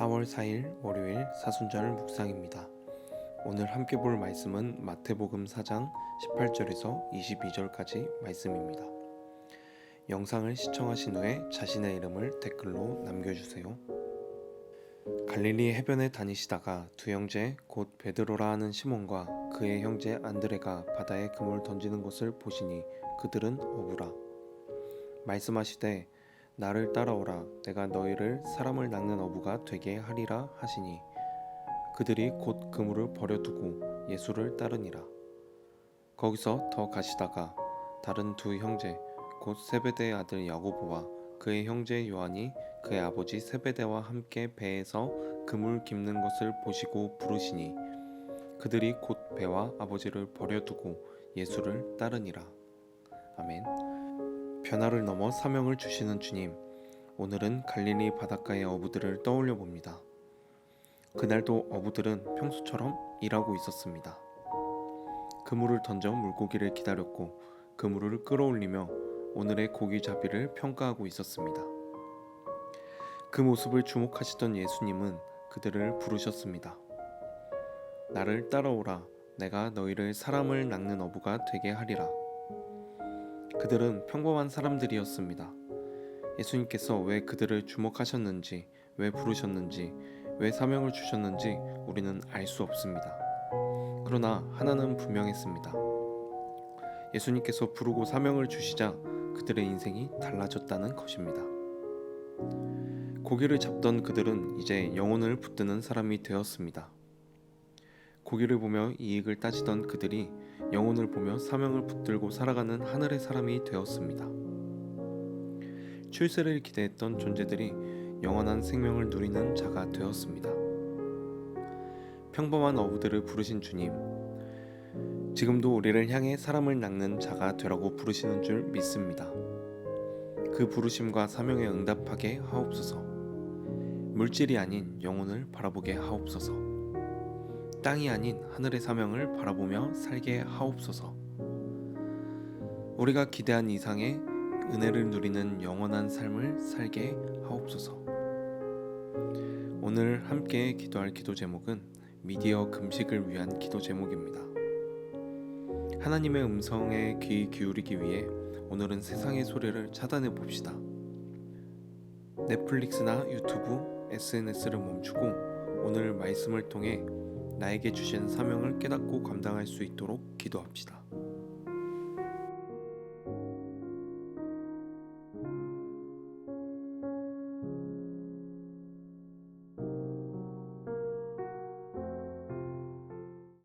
4월 4일 월요일 사순절 묵상입니다. 오늘 함께 볼 말씀은 마태복음 4장 18절에서 22절까지 말씀입니다. 영상을 시청하신 후에 자신의 이름을 댓글로 남겨주세요. 갈릴리 해변에 다니시다가 두 형제 곧 베드로라 하는 시몬과 그의 형제 안드레가 바다에 그물 던지는 것을 보시니 그들은 어부라 말씀하시되 나를 따라오라. 내가 너희를 사람을 낚는 어부가 되게 하리라 하시니 그들이 곧 그물을 버려두고 예수를 따르니라. 거기서 더 가시다가 다른 두 형제 곧 세베대의 아들 야고보와 그의 형제 요한이 그의 아버지 세베대와 함께 배에서 그물 깁는 것을 보시고 부르시니 그들이 곧 배와 아버지를 버려두고 예수를 따르니라. 아멘. 변화를 넘어 사명을 주시는 주님, 오늘은 갈릴리 바닷가의 어부들을 떠올려 봅니다. 그날도 어부들은 평소처럼 일하고 있었습니다. 그물을 던져 물고기를 기다렸고 그물을 끌어올리며 오늘의 고기 잡이를 평가하고 있었습니다. 그 모습을 주목하시던 예수님은 그들을 부르셨습니다. 나를 따라오라. 내가 너희를 사람을 낚는 어부가 되게 하리라. 그들은 평범한 사람들이었습니다. 예수님께서 왜 그들을 주목하셨는지, 왜 부르셨는지, 왜 사명을 주셨는지 우리는 알 수 없습니다. 그러나 하나는 분명했습니다. 예수님께서 부르고 사명을 주시자 그들의 인생이 달라졌다는 것입니다. 고기를 잡던 그들은 이제 영혼을 붙드는 사람이 되었습니다. 고기를 보며 이익을 따지던 그들이 영혼을 보며 사명을 붙들고 살아가는 하늘의 사람이 되었습니다. 출세를 기대했던 존재들이 영원한 생명을 누리는 자가 되었습니다. 평범한 어부들을 부르신 주님, 지금도 우리를 향해 사람을 낚는 자가 되라고 부르시는 줄 믿습니다. 그 부르심과 사명에 응답하게 하옵소서. 물질이 아닌 영혼을 바라보게 하옵소서. 땅이 아닌 하늘의 사명을 바라보며 살게 하옵소서. 우리가 기대한 이상의 은혜를 누리는 영원한 삶을 살게 하옵소서. 오늘 함께 기도할 기도 제목은 미디어 금식을 위한 기도 제목입니다. 하나님의 음성에 귀 기울이기 위해 오늘은 세상의 소리를 차단해 봅시다. 넷플릭스나 유튜브, SNS를 멈추고 오늘 말씀을 통해 나에게 주신 사명을 깨닫고 감당할 수 있도록 기도합시다.